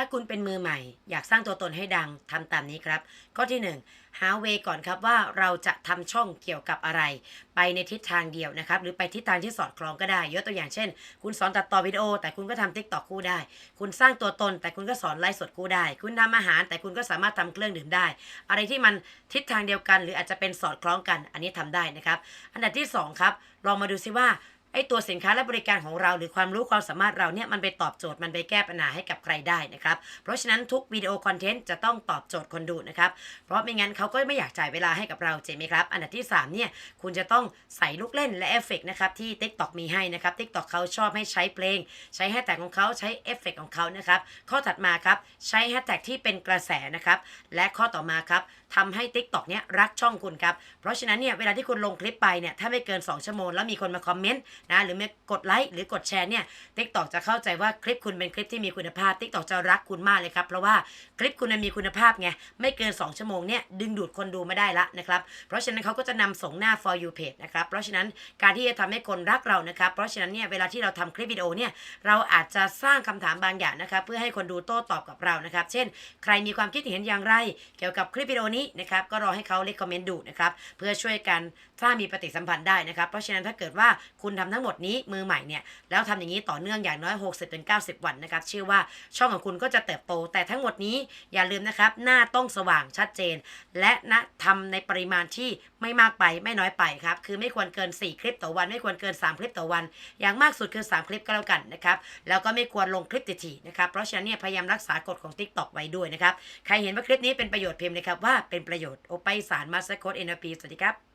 ถ้าคุณเป็นมือใหม่ อยากสร้างตัวตนให้ดังทำตามนี้ครับ ข้อที่ 1 หาเวก่อนครับว่าเราจะทำช่องเกี่ยวกับอะไร ไปในทิศทางเดียวนะครับ หรือไปทิศทางที่สอดคล้องก็ได้ ยกตัวอย่างเช่น คุณสอนตัดต่อวิดีโอ แต่คุณก็ทำทิกตอกคู่ได้ คุณสร้างตัวตน แต่คุณก็สอนไลฟ์สดคู่ได้ คุณทำอาหาร แต่คุณก็สามารถทำเครื่องดื่มได้ อะไรที่มันทิศทางเดียวกัน หรืออาจจะเป็นสอดคล้องกัน อันนี้ทำได้นะครับ อันดับที่สองครับลองมาดูซิว่า ไอ้ตัวสินค้าและบริการของเรา หรือความรู้ความสามารถเราเนี่ยมันไปตอบโจทย์มันไปแก้ปัญหาให้กับใครได้นะครับ เพราะฉะนั้นทุกวิดีโอคอนเทนต์จะต้องตอบโจทย์คนดูนะครับ เพราะไม่งั้นเขาก็ไม่อยากจ่ายเวลาให้กับเราเจไหมครับ อันดับที่3เนี่ยคุณจะต้องใส่ลูกเล่นและเอฟเฟกต์นะครับที่ TikTok มีให้นะครับ TikTok เขาชอบให้ใช้เพลง ใช้แฮชแท็กของเขาใช้เอฟเฟกต์ของเขานะครับข้อถัดมาครับใช้แฮชแท็กที่เป็นกระแสนะครับและข้อต่อมาครับทำให้ TikTok เนี่ยรักช่องคุณครับเพราะฉะนั้นเนี่ยเวลาที่คุณลงคลิปไปเนี่ยถ้าไม่เกิน 2 ชั่วโมงแล้วมีคนมาคอมเมนต์นะหรือแมากดไลค์หรือกดแชร์เนี่ย TikTok จะเข้าใจว่าคลิปคุณเป็นคลิปที่มีคุณภาพ TikTok จะรักคุณมากเลยครับ เพราะว่าคลิปคุณมันมีคุณภาพไงไม่เกิน 2 ชั่วโมงเนี่ยดึงดูดคนดูไม่ได้ละนะครับเพราะฉะนั้นเขาก็จะนำส่งหน้า for you page นะครับเพราะฉะนั้นการที่จะทำให้คนรักเรานะครับเพราะฉะนั้นเนี่ยเวลาที่เราทำคลิปวิดีโอเนี่ยเราอาจจะสร้างคำถามบางอย่างนะครับเพื่อให้คนดูโต้ตอบกับเรานะครับเช่น ใครมีความคิดเห็นอย่างไร เกี่ยวกับคลิปวิดีโอนี้นะครับก็รอให้เขาเลคคอมเมนต์ดูนะครับเพื่อช่วยกันสร้างมีปฏิสัมพันธ์ได้นะครับเพราะฉะนั้นถ้าเกิดว่าคุณทำทั้งหมดนี้มือใหม่เนี่ยแล้วทำอย่างนี้ต่อเนื่องอย่างน้อย 60-90 วันนะครับเชื่อว่าช่องของคุณก็จะเติบโต แต่ทั้งหมดนี้อย่าลืมนะครับหน้าต้องสว่างชัดเจน และนะทำในปริมาณที่ไม่มากไปไม่น้อยไปครับคือไม่ควรเกิน 4 คลิปต่อวัน ไม่ควรเกิน 3 คลิปต่อวัน อย่างมากสุดคือ 3 คลิปก็แล้วกันนะครับแล้วก็ไม่ควรลงคลิปถี่ๆนะครับเพราะฉะนั้นเนี่ยพยายามรักษากฎของ TikTok ไว้ด้วยนะครับใครเห็นว่าคลิปนี้เป็นประโยชน์พิมพ์เลยครับว่าเป็นประโยชน์โอไปสารมาสเตโคดเอ็นพีสวัสดีครับ